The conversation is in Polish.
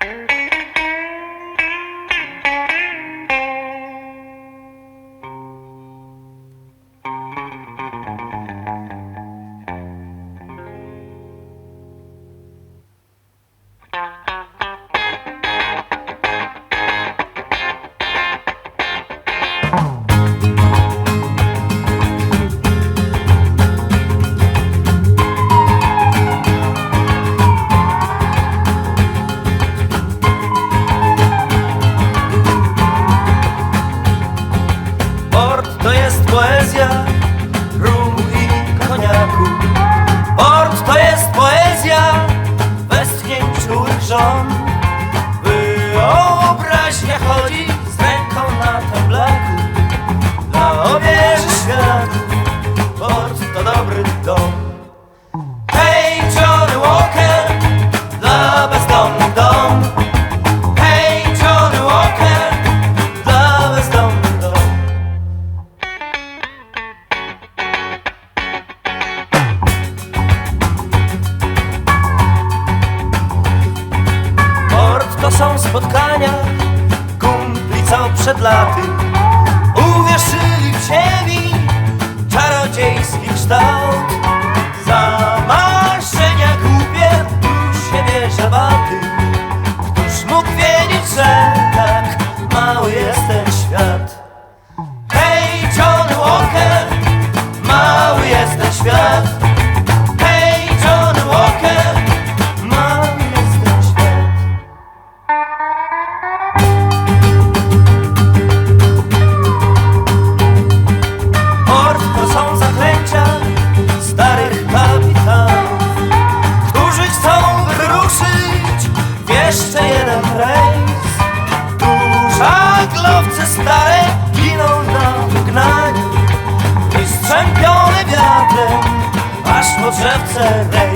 Mm-hmm. przed laty. Uwierzyli w ziemi czarodziejski kształt. Za marzenia głupie tu siebie żabaty Któż mógł wiedzieć, że tak mały jestem? jeden rejs Tu żaglowce stare giną na wygnaniu I strzępione wiatrem Aż po drzewce rejs